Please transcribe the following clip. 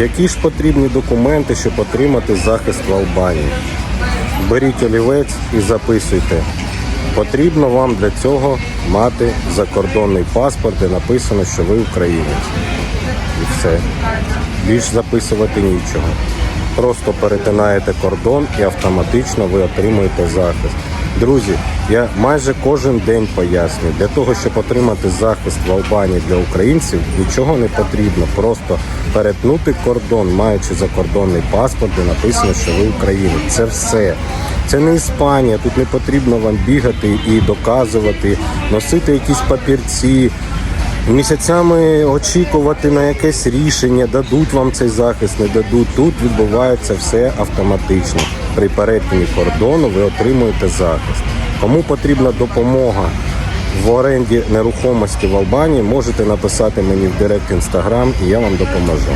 Які ж потрібні документи, щоб отримати захист в Албанії? Беріть олівець і записуйте. Потрібно вам для цього мати закордонний паспорт, де написано, що ви українець. І все. Більш записувати нічого. Просто перетинаєте кордон і автоматично ви отримуєте захист. Друзі, я майже кожен день пояснюю, для того, щоб отримати захист в Албанії для українців, нічого не потрібно. Просто перетнути кордон, маючи закордонний паспорт, де написано, що ви українець. Це все. Це не Іспанія, тут не потрібно вам бігати і доказувати, носити якісь папірці, місяцями очікувати на якесь рішення, дадуть вам цей захист, не дадуть. Тут відбувається все автоматично. При перетині кордону ви отримуєте захист. Кому потрібна допомога в оренді нерухомості в Албанії, можете написати мені в директ інстаграм і я вам допоможу.